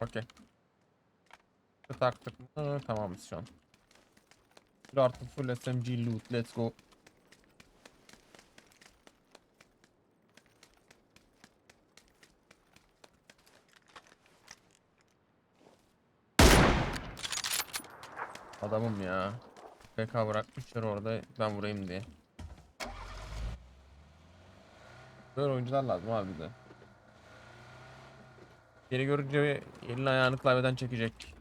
Okey. Taktık mı? Tamamız şu an. Artı full SMG loot. Let's go. Adamım ya. PK bırakmışlar orada ben vurayım diye. Böyle oyuncular lazım abi bize. Beni görünce elini ayağını klavyeden çekecek.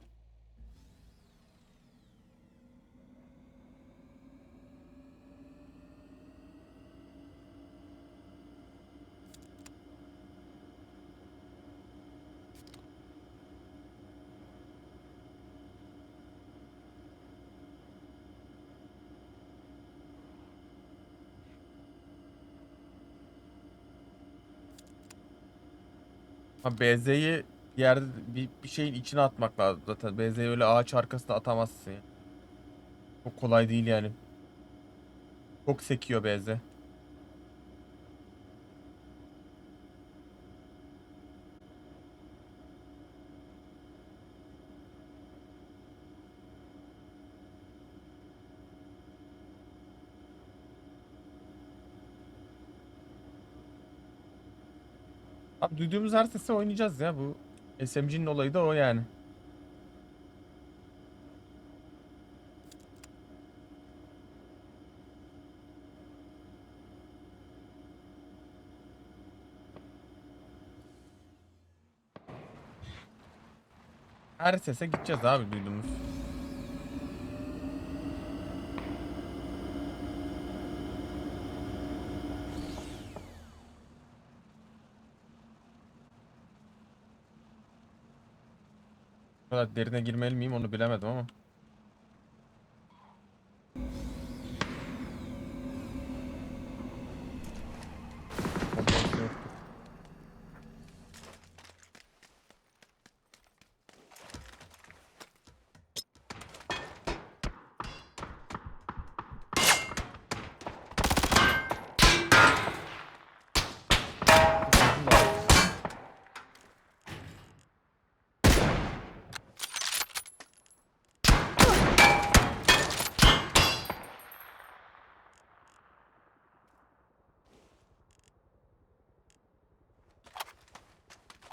Ha BZ'yi yerde bir, bir şeyin içine atmak lazım zaten. BZ'yi öyle ağaç arkasına atamazsın ya. Çok kolay değil yani. Çok sekiyor BZ. Duyduğumuz her sesi oynayacağız ya bu. SMG'nin olayı da o yani. Her sese gideceğiz abi duyduğumuz. Kadar derine girmeli miyim onu bilemedim ama.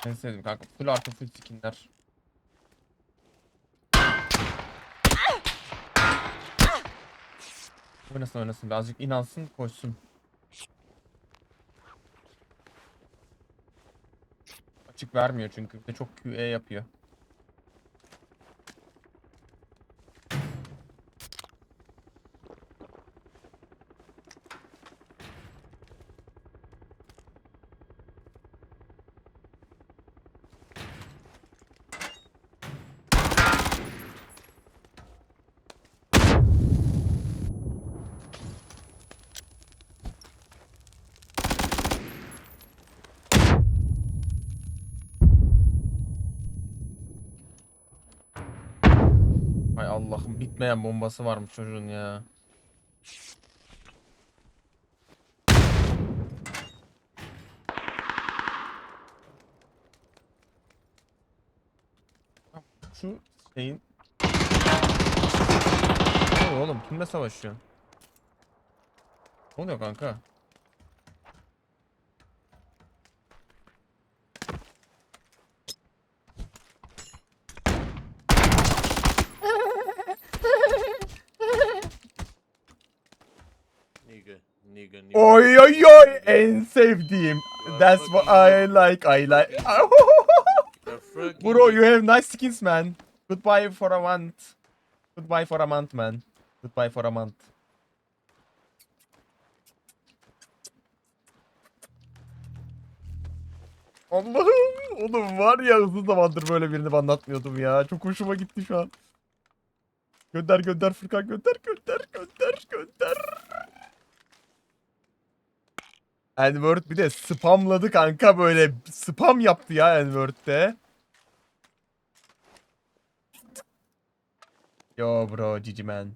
En sevdiğim kanka. Full artı full skinler. Oynasın oynasın. Birazcık inansın koşsun. Açık vermiyor çünkü. Bir de çok QE yapıyor. Ay Allah'ım bitmeyen bombası varmış çocuğun ya. Şu şeyin... Oğlum? Kimle savaşıyor? Ne oluyor kanka? Oy oy oy en sevdiğim. That's what I like. I like. Bro, you have nice skins, man. Goodbye for a month. Goodbye for a month, man. Goodbye for a month. Allah'ım oğlum var ya uzun zamandır böyle birini anlatmıyordum ya. Çok hoşuma gitti şu an. Gönder gönder Furkan gönder gönder gönder gönder. Envert bir de spamladı kanka böyle spam yaptı ya Envert'te. Yo bro cici man.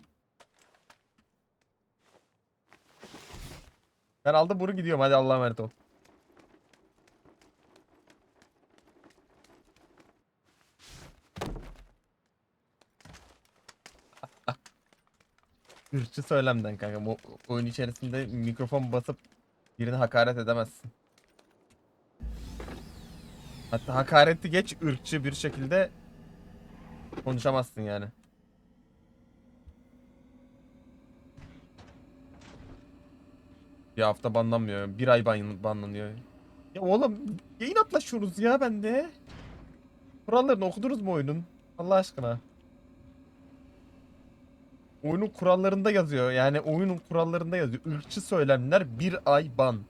Ben aldım bunu gidiyorum hadi Allah'a emanet ol. Hırçı söylemden kanka. Bu oyun içerisinde mikrofon basıp birine hakaret edemezsin. Hatta hakareti geç ırkçı bir şekilde konuşamazsın yani. Bir hafta banlanmıyor. Bir ay ban- banlanıyor. Ya oğlum yayın atlaşıyoruz ya bende. Kurallarını okudunuz mu oyunun? Allah aşkına. Oyunun kurallarında yazıyor. Yani oyunun kurallarında yazıyor. Irkçı söylemler bir ay ban.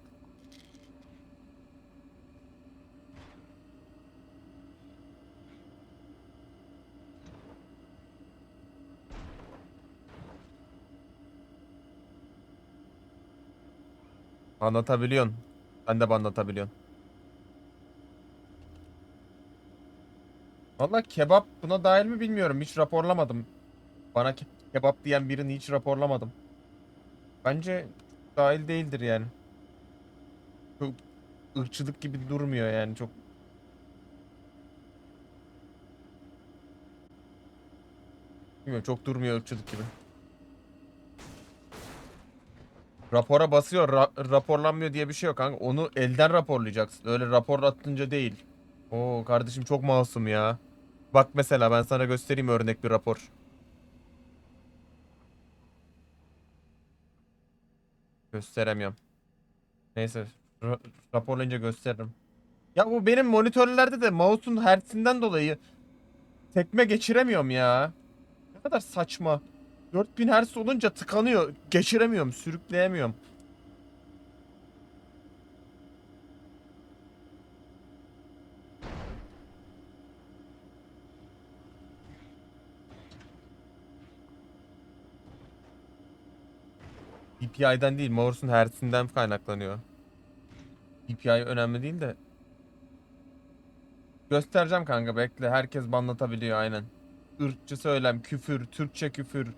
Anlatabiliyorsun. Sen de anlatabiliyorsun. Valla kebap buna dahil mi bilmiyorum. Hiç raporlamadım. Bana ke- kebap diyen birini hiç raporlamadım. Bence dahil değildir yani. Çok ırkçılık gibi durmuyor yani çok. Bilmiyorum çok durmuyor ırkçılık gibi. Rapora basıyor, ra- raporlanmıyor diye bir şey yok kanka. Onu elden raporlayacaksın. Öyle rapor atınca değil. Oo kardeşim çok masum ya. Bak mesela ben sana göstereyim örnek bir rapor. Gösteremiyorum. Neyse ra- raporlayınca gösteririm. Ya bu benim monitörlerde de mouse'un hertzinden dolayı tekme geçiremiyorum ya. Ne kadar saçma. 4000 Hz olunca tıkanıyor. Geçiremiyorum, sürükleyemiyorum. DPI'den değil, mouse'un hertzinden kaynaklanıyor. DPI önemli değil de. Göstereceğim kanka bekle. Herkes banlatabiliyor aynen. Irkçı söylem, küfür, Türkçe küfür,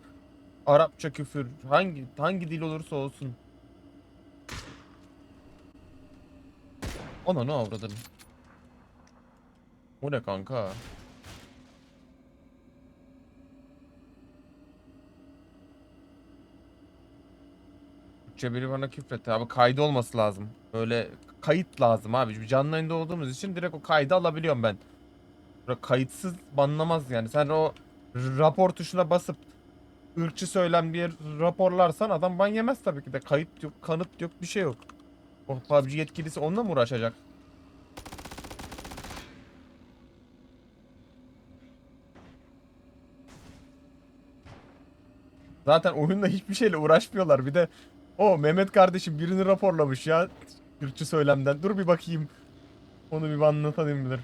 Arapça küfür, hangi hangi dil olursa olsun. Ona ne avradın? O ne kanka? Türkçe biri bana küfretti abi kaydı olması lazım. Böyle kayıt lazım abi. Canlı yayında olduğumuz için direkt o kaydı alabiliyorum ben. Böyle kayıtsız banlamaz yani. Sen o rapor tuşuna basıp ırkçı söylem diye raporlarsan adam ban yemez tabii ki de. Kayıt yok, kanıt yok, bir şey yok. O PUBG yetkilisi onunla mı uğraşacak? Zaten oyunda hiçbir şeyle uğraşmıyorlar. Bir de o Mehmet kardeşim birini raporlamış ya. Irkçı söylemden. Dur bir bakayım. Onu bir anlatayım bilir.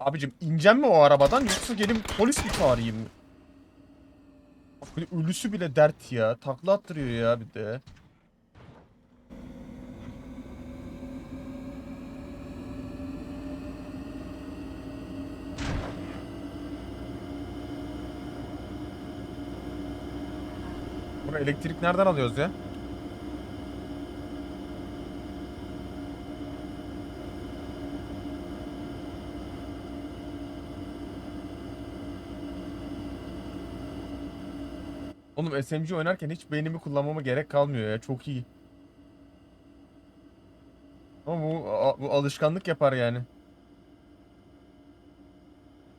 Abicim ineceğim mi o arabadan yoksa gelin polis mi çağırayım? Ölüsü bile dert ya. Takla attırıyor ya bir de. Buna elektrik nereden alıyoruz ya? Oğlum SMG oynarken hiç beynimi kullanmama gerek kalmıyor ya. Çok iyi. Ama bu, bu alışkanlık yapar yani.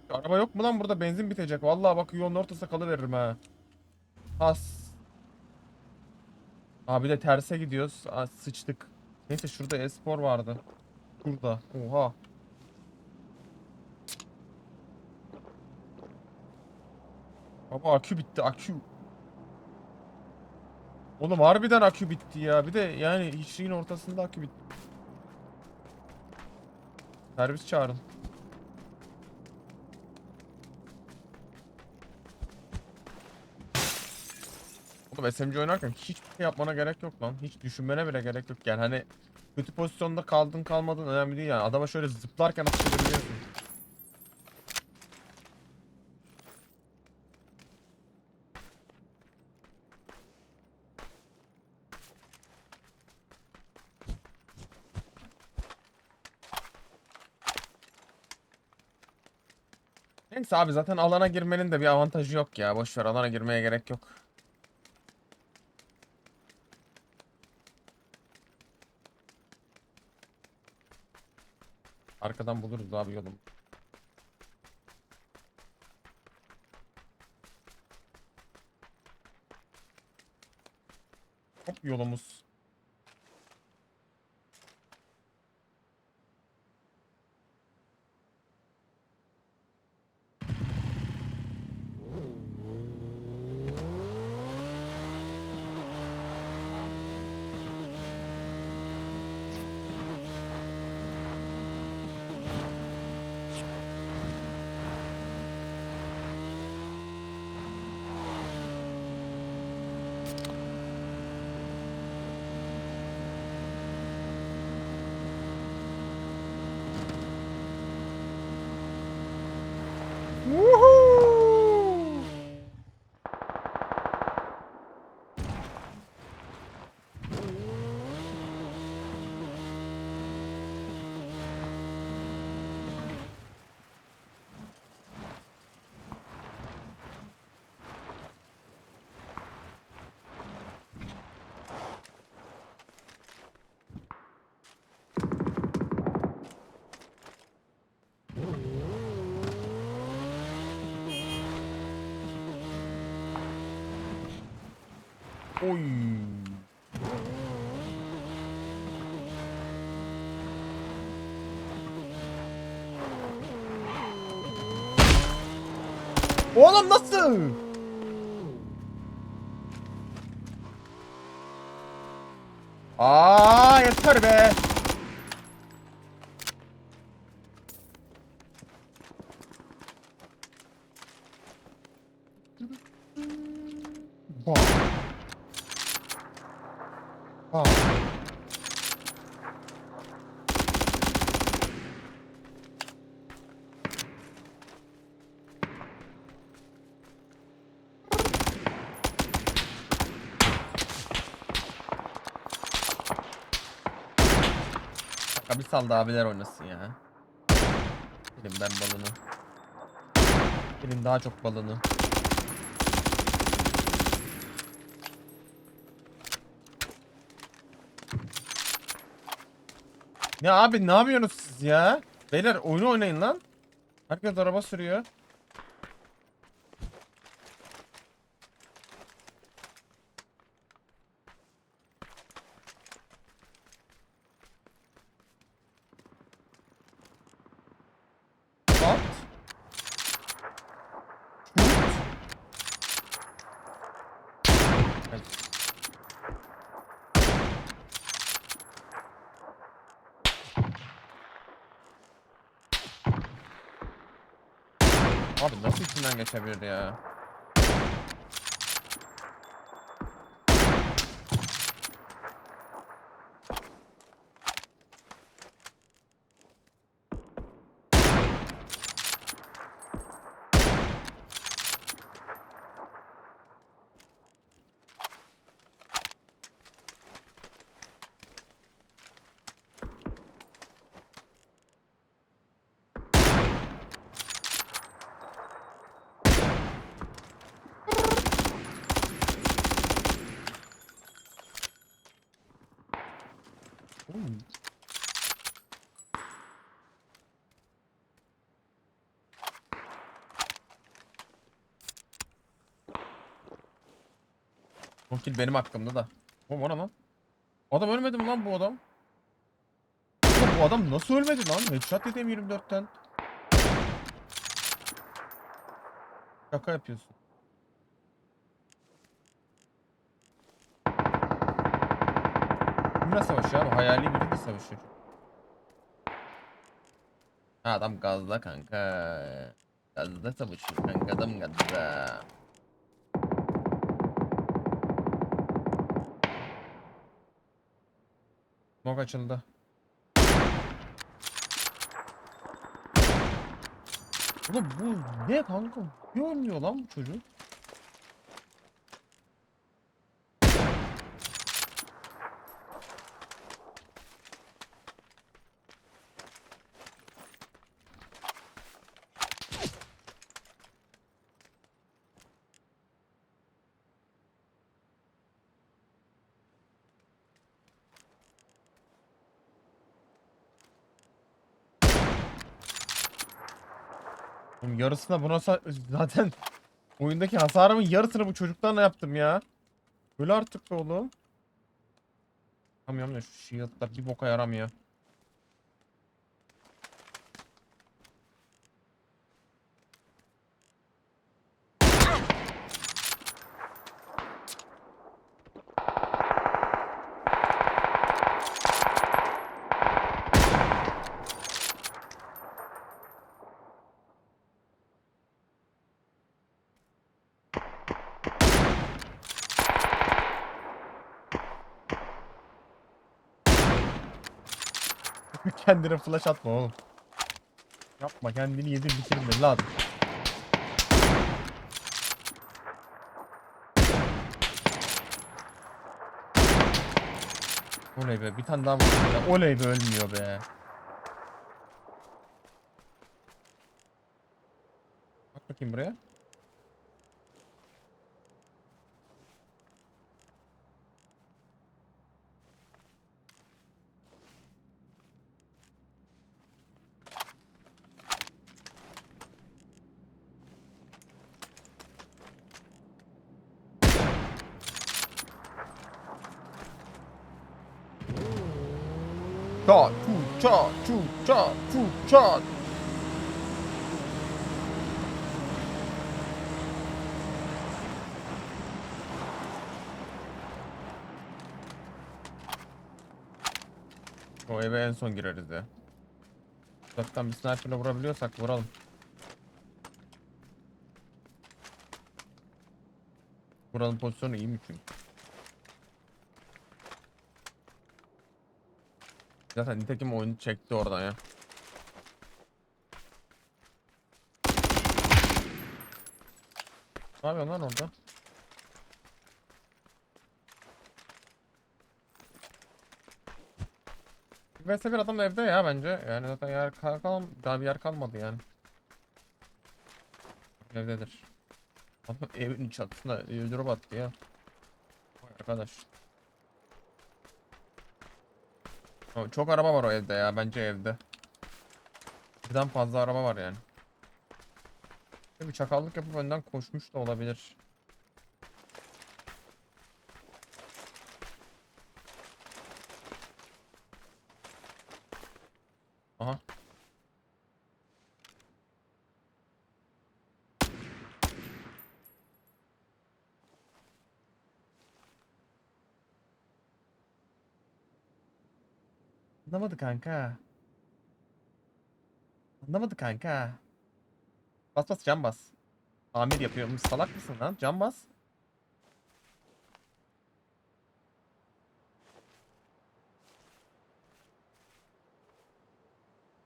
Araba yok mu lan burada? Benzin bitecek. Vallahi bak yolun ortasında kalıveririm ha. Has. Abi de terse gidiyoruz. Aa, sıçtık. Neyse şurada espor vardı. Burada. Oha. Ama akü bitti akü. Oğlum harbiden akü bitti ya. Bir de yani hiçliğin ortasında akü bitti. Servis çağırın. Oğlum SMG oynarken hiçbir şey yapmana gerek yok lan. Hiç düşünmene bile gerek yok. Yani hani kötü pozisyonda kaldın kalmadın önemli değil yani. Adama şöyle zıplarken atış edebiliyorsun. Neyse abi zaten alana girmenin de bir avantajı yok ya. Boş ver alana girmeye gerek yok. Arkadan buluruz abi yolum. Hop yolumuz. Oy. Oğlum nasıl? Aa yeter be. Sal da abiler oynasın ya. Benim ben balını. Benim daha çok balını. Ya abi ne yapıyorsunuz siz ya? Beyler oyunu oynayın lan. Herkes araba sürüyor. Geçebilir ya? Oğlum, O kill benim hakkımda da. Oğlum o ne lan? Adam ölmedi mi lan bu adam? Oğlum bu adam nasıl ölmedi lan? Headshot yedim 24'ten. Şaka yapıyorsun. Kimle savaşıyor abi? Hayali biriyle savaşıyor. Adam gazda kanka. Gazda savaşıyor kanka adam gazda. Smoke açıldı. Oğlum bu ne kanka? Ne oynuyor lan bu çocuk? Oğlum yarısına buna zaten oyundaki hasarımın yarısını bu çocuklarla yaptım ya. Böyle artık be oğlum. Tamam ya şu shield'lar bir boka yaramıyor. Kendine flash atma oğlum. Yapma kendini yedir bitirin evladım. Oley be bir tane daha vurdum ya. Oley be ölmüyor be. Bak bakayım buraya. Çat, çu, çat, çu, çat, çu. O eve en son gireriz ya. Uzaktan bir sniper'la vurabiliyorsak vuralım. Buranın pozisyonu iyi mi çünkü? Zaten nitekim oyunu çekti oradan ya. Ne yapıyorsun lan orada? Vs bir adam evde ya bence. Yani zaten yer kal kal daha bir yer kalmadı yani. Evdedir. Adam evin çatısına öldürüp attı ya. Vay arkadaş. O, Çok araba var o evde ya bence evde. Birden fazla araba var yani. Bir çakallık yapıp önden koşmuş da olabilir. Anlamadı kanka. Anlamadı kanka. Bas bas cam bas. Amir yapıyormuş salak mısın lan? Cam bas.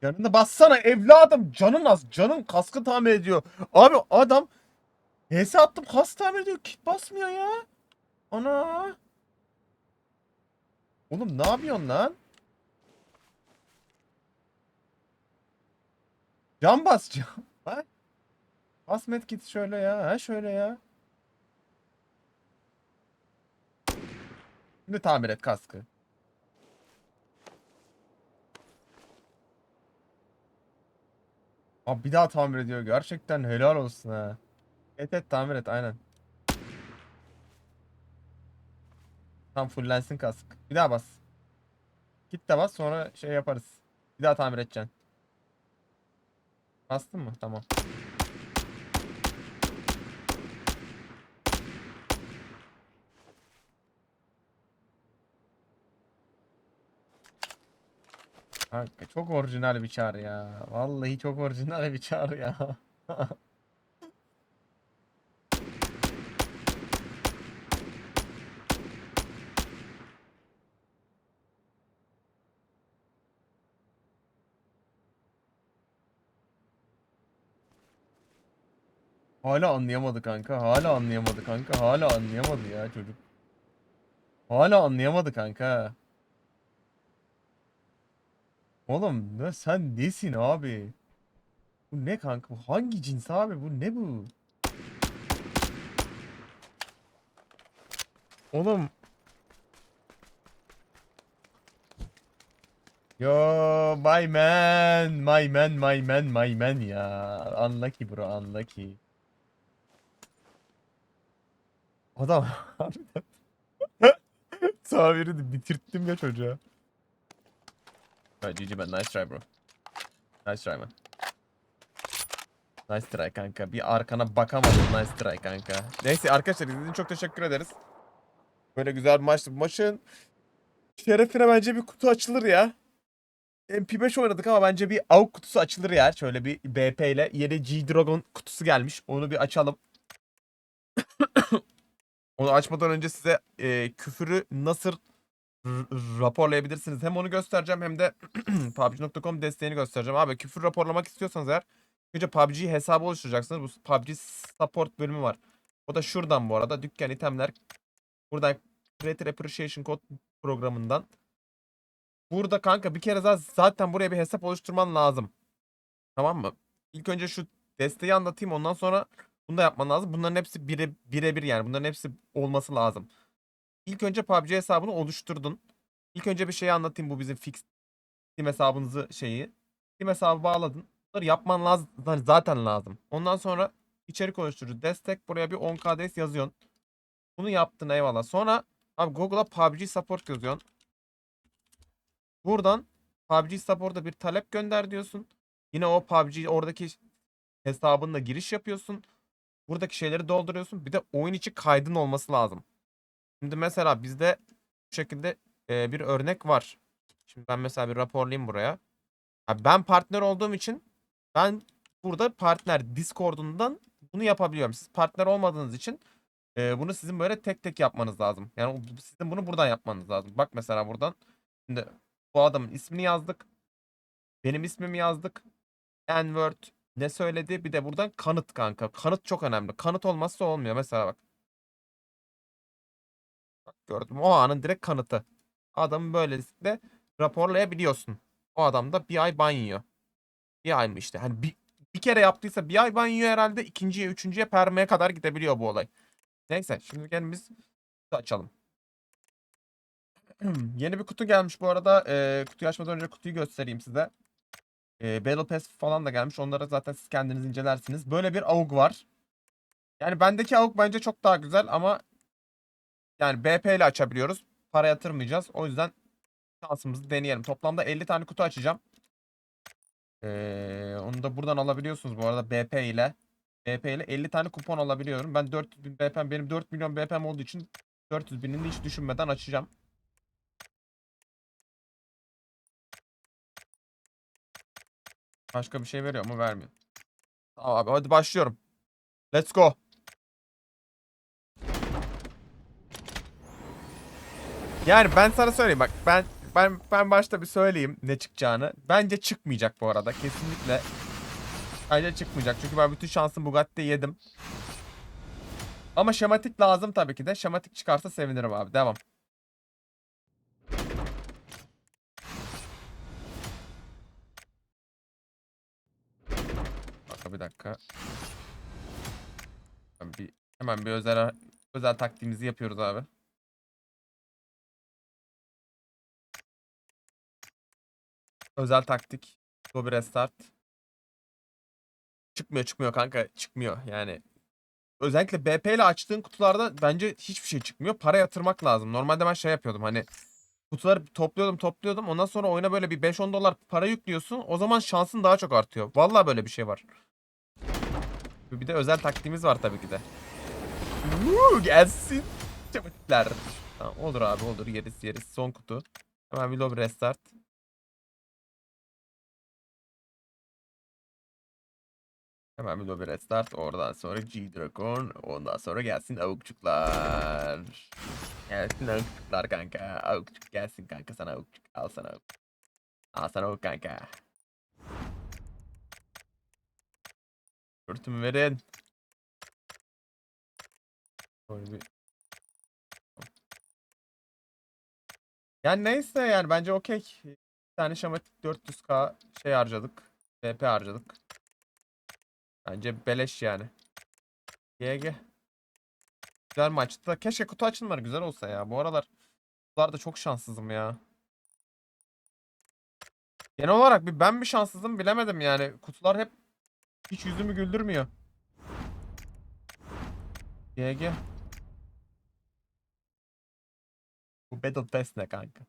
Yanında bassana evladım. Canın az. Canın kaskı tamir ediyor. Abi adam HS attım kask tamir ediyor. Kit basmıyor ya. Ana. Oğlum ne yapıyorsun lan? Cam bas cam. Bak. Bas medkit şöyle ya. Ha şöyle ya. Şimdi tamir et kaskı. Abi bir daha tamir ediyor. Gerçekten helal olsun ha. Et et tamir et aynen. Tam fullensin kask. Bir daha bas. Git de bas sonra şey yaparız. Bir daha tamir edeceksin. Bastın mı? Tamam. Kanka çok orijinal bir çağrı ya. Vallahi çok orijinal bir çağrı ya. Hala anlayamadı kanka. Hala anlayamadı kanka. Hala anlayamadı ya çocuk. Hala anlayamadı kanka. Oğlum ne sen nesin abi? Bu ne kanka? Bu hangi cins abi? Bu ne bu? Oğlum Yo my man, my man, my man, my man ya. Unlucky bro, unlucky. Adam harbiden. Tabiri bitirttim ya çocuğa. Right, GG man, nice try bro. Nice try man. Nice try kanka. Bir arkana bakamadım. Nice try kanka. Neyse arkadaşlar izlediğiniz çok teşekkür ederiz. Böyle güzel bir maçtı. Maçın şerefine bence bir kutu açılır ya. MP5 oynadık ama bence bir AUK kutusu açılır ya. Şöyle bir BP ile yeni G-Dragon kutusu gelmiş. Onu bir açalım. Onu açmadan önce size e, küfürü nasıl raporlayabilirsiniz. Hem onu göstereceğim hem de PUBG.com desteğini göstereceğim. Abi küfür raporlamak istiyorsanız eğer önce PUBG hesabı oluşturacaksınız. Bu PUBG support bölümü var. O da şuradan bu arada. Dükkan itemler. Buradan Creator Appreciation Code programından. Burada kanka bir kere zaten buraya bir hesap oluşturman lazım. Tamam mı? İlk önce şu desteği anlatayım ondan sonra bunu da yapman lazım. Bunların hepsi bire, birebir yani. Bunların hepsi olması lazım. İlk önce PUBG hesabını oluşturdun. İlk önce bir şeyi anlatayım bu bizim fix Steam hesabınızı şeyi. Steam hesabı bağladın. Bunları yapman lazım. hani Zaten lazım. Ondan sonra içerik oluşturucu destek. Buraya bir 10k yazıyorsun. Bunu yaptın eyvallah. Sonra abi Google'a PUBG support yazıyorsun. Buradan PUBG support'a bir talep gönder diyorsun. Yine o PUBG oradaki hesabınla giriş yapıyorsun. Buradaki şeyleri dolduruyorsun. Bir de oyun içi kaydın olması lazım. Şimdi mesela bizde bu şekilde e, bir örnek var. Şimdi ben mesela bir raporlayayım buraya. Ha, ben partner olduğum için ben burada partner Discord'undan bunu yapabiliyorum. Siz partner olmadığınız için e, bunu sizin böyle tek tek yapmanız lazım. Yani sizin bunu buradan yapmanız lazım. Bak mesela buradan. Şimdi bu adamın ismini yazdık. Benim ismimi yazdık. N-word ne söyledi? Bir de buradan kanıt kanka. Kanıt çok önemli. Kanıt olmazsa olmuyor. Mesela bak. Bak gördüm. O anın direkt kanıtı. Adamı böylelikle raporlayabiliyorsun. O adam da bir ay ban yiyor. Bir ay mı işte? Hani bir, bir kere yaptıysa bir ay ban yiyor herhalde. ikinciye, üçüncüye permeye kadar gidebiliyor bu olay. Neyse şimdi gelin biz açalım. Yeni bir kutu gelmiş bu arada. Ee, kutuyu açmadan önce kutuyu göstereyim size. Ee, Battle Pass falan da gelmiş. Onları zaten siz kendiniz incelersiniz. Böyle bir AUG var. Yani bendeki AUG bence çok daha güzel ama yani BP ile açabiliyoruz. Para yatırmayacağız. O yüzden şansımızı deneyelim. Toplamda 50 tane kutu açacağım. Ee, onu da buradan alabiliyorsunuz bu arada BP ile. BP ile 50 tane kupon alabiliyorum. Ben 400 bin BP'm benim 4 milyon BP'm olduğu için 400 binini hiç düşünmeden açacağım. Başka bir şey veriyor mu? Vermiyor. Tamam abi hadi başlıyorum. Let's go. Yani ben sana söyleyeyim bak ben ben ben başta bir söyleyeyim ne çıkacağını. Bence çıkmayacak bu arada kesinlikle. Bence çıkmayacak çünkü ben bütün şansım Bugatti'ye yedim. Ama şematik lazım tabii ki de. Şematik çıkarsa sevinirim abi. Devam. Bir dakika. Bir, hemen bir özel özel taktiğimizi yapıyoruz abi. Özel taktik. Bir restart. Çıkmıyor çıkmıyor kanka çıkmıyor yani. Özellikle BP ile açtığın kutularda bence hiçbir şey çıkmıyor. Para yatırmak lazım. Normalde ben şey yapıyordum hani kutuları topluyordum topluyordum. Ondan sonra oyuna böyle bir 5-10 dolar para yüklüyorsun. O zaman şansın daha çok artıyor. Vallahi böyle bir şey var. Bir de özel taktiğimiz var tabii ki de. Woo, gelsin. Çabuklar. Tamam, olur abi olur yeriz yeriz. Son kutu. Hemen bir lobby restart. Hemen bir lobby restart. Oradan sonra G-Dragon. Ondan sonra gelsin avukçuklar. Gelsin avukçuklar kanka. Avukçuk gelsin kanka sana avukçuk. Al sana avuk. Al sana avuk kanka. Örtümü verin. Bir... Yani neyse yani bence okey. Bir tane şematik 400k şey harcadık. BP harcadık. Bence beleş yani. GG. Güzel maçtı. Keşke kutu açılmaları güzel olsa ya. Bu aralar kutularda çok şanssızım ya. Genel olarak bir ben mi şanssızım bilemedim yani. Kutular hep hiç yüzümü güldürmüyor. GG. Bu Battle Pass ne kanka?